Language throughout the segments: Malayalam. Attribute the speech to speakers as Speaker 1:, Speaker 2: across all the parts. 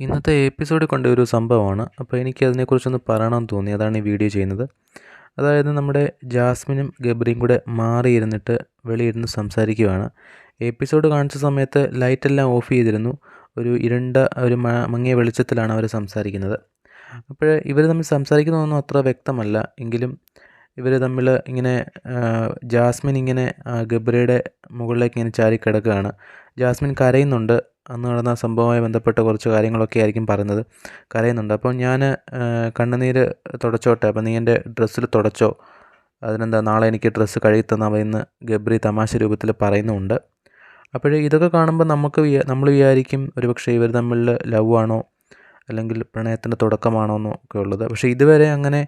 Speaker 1: ഇന്നത്തെ എപ്പിസോഡിൽ കണ്ട ഒരു സംഭവമാണ്. അപ്പോൾ എനിക്ക് അതിനെക്കുറിച്ചൊന്ന് പറയണമെന്ന് തോന്നി. അതാണ് ഈ വീഡിയോ ചെയ്യുന്നത്. അതായത് നമ്മുടെ ജാസ്മിനും ഗബ്രിയും കൂടെ മാറിയിരുന്നിട്ട് വെളിയിരുന്ന് സംസാരിക്കുകയാണ് എപ്പിസോഡ് കാണിച്ച സമയത്ത് ലൈറ്റെല്ലാം ഓഫ് ചെയ്തിരുന്നു. ഒരു ഇരുണ്ട ഒരു മങ്ങിയ വെളിച്ചത്തിലാണ് അവർ സംസാരിക്കുന്നത്. അപ്പോൾ ഇവർ തമ്മിൽ സംസാരിക്കുന്നതൊന്നും അത്ര വ്യക്തമല്ല. എങ്കിലും ഇവർ തമ്മിൽ ഇങ്ങനെ ജാസ്മിൻ ഇങ്ങനെ ഗബ്രയുടെ മുകളിലേക്ക് ഇങ്ങനെ ചാരി കിടക്കുകയാണ് ജാസ്മിൻ കരയുന്നുണ്ട്. അന്ന് നടന്ന സംഭവവുമായി ബന്ധപ്പെട്ട കുറച്ച് കാര്യങ്ങളൊക്കെ ആയിരിക്കും പറയുന്നത്. കരയുന്നുണ്ട്. അപ്പോൾ ഞാൻ കണ്ണുനീര് തുടച്ചോട്ടെ? അപ്പോൾ നീ എന്റെ ഡ്രസ്സിൽ തുടച്ചോ? അതിനെന്താ നാളെ എനിക്ക് ഡ്രസ്സ് കഴുകി തന്നാൽ മതി എന്ന് ഗബ്രി തമാശ രൂപത്തിൽ പറയുന്നുമുണ്ട് അപ്പോൾ ഇതൊക്കെ കാണുമ്പോൾ നമുക്ക് നമ്മൾ വിചാരിക്കും ഒരുപക്ഷെ ഇവർ തമ്മിൽ ലവ് ആണോ? അല്ലെങ്കിൽ പ്രണയത്തിന്റെ തുടക്കമാണോ എന്നൊക്കെ ഉള്ളത്. പക്ഷേ ഇതുവരെ അങ്ങനെ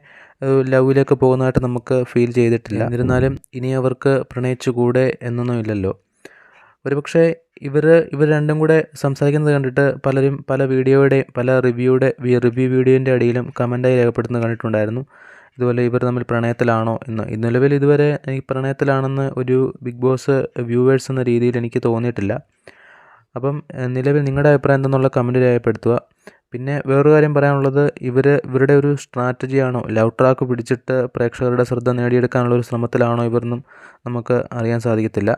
Speaker 1: ലവിലേക്ക് പോകുന്നതായിട്ട് നമുക്ക് ഫീൽ ചെയ്തിട്ടില്ല. എന്നിരുന്നാലും ഇനി അവർക്ക് പ്രണയിച്ചുകൂടെ എന്നൊന്നും ഇല്ലല്ലോ. ഒരുപക്ഷെ ഇവർ ഇവർ രണ്ടും കൂടെ സംസാരിക്കുന്നത് കണ്ടിട്ട് പലരും പല വീഡിയോയുടെയും പല റിവ്യൂയുടെ റിവ്യൂ വീഡിയോന്റെ അടിയിലും കമന്റായി രേഖപ്പെടുത്തുന്നത് കണ്ടിട്ടുണ്ടായിരുന്നു. ഇതുപോലെ ഇവർ തമ്മിൽ പ്രണയത്തിലാണോ എന്ന്. നിലവിൽ ഇതുവരെ എനിക്ക് പ്രണയത്തിലാണെന്ന് ഒരു ബിഗ് ബോസ് വ്യൂവേഴ്സ് എന്ന രീതിയിൽ എനിക്ക് തോന്നിയിട്ടില്ല. അപ്പം നിലവിൽ നിങ്ങളുടെ അഭിപ്രായം എന്തെന്നുള്ള കമന്റ് രേഖപ്പെടുത്തുക. പിന്നെ വേറൊരു കാര്യം പറയാനുള്ളത് ഇവർ ഇവരുടെ ഒരു സ്ട്രാറ്റജിയാണോ ലവ് ട്രാക്ക് പിടിച്ചിട്ട് പ്രേക്ഷകരുടെ ശ്രദ്ധ നേടിയെടുക്കാനുള്ള ഒരു ശ്രമത്തിലാണോ ഇവരെന്നും നമുക്ക് അറിയാൻ സാധിക്കത്തില്ല.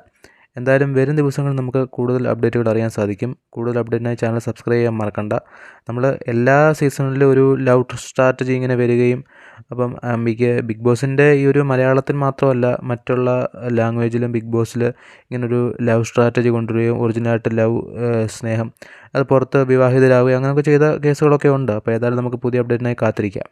Speaker 1: എന്തായാലും വരും ദിവസങ്ങളിൽ നമുക്ക് കൂടുതൽ അപ്ഡേറ്റുകൾ അറിയാൻ സാധിക്കും. കൂടുതൽ അപ്ഡേറ്റിനായി ചാനൽ സബ്സ്ക്രൈബ് ചെയ്യാൻ മറക്കണ്ട. നമ്മൾ എല്ലാ സീസണിലും ഒരു ലവ് സ്ട്രാറ്റജി ഇങ്ങനെ വരികയും അപ്പം ആ, ബിഗ് ബോസിന്റെ ഈ ഒരു മലയാളത്തിൽ മാത്രമല്ല മറ്റുള്ള ലാംഗ്വേജിലും ബിഗ് ബോസിൽ ഇങ്ങനൊരു ലവ് സ്ട്രാറ്റജി കൊണ്ടുവരികയും ഒറിജിനലായിട്ട് ലവ് സ്നേഹം അത് പുറത്ത് വിവാഹിതരാവുകയും അങ്ങനെയൊക്കെ ചെയ്ത കേസുകളൊക്കെ ഉണ്ട്. അപ്പോൾ ഏതായാലും നമുക്ക് പുതിയ അപ്ഡേറ്റിനായി കാത്തിരിക്കാം.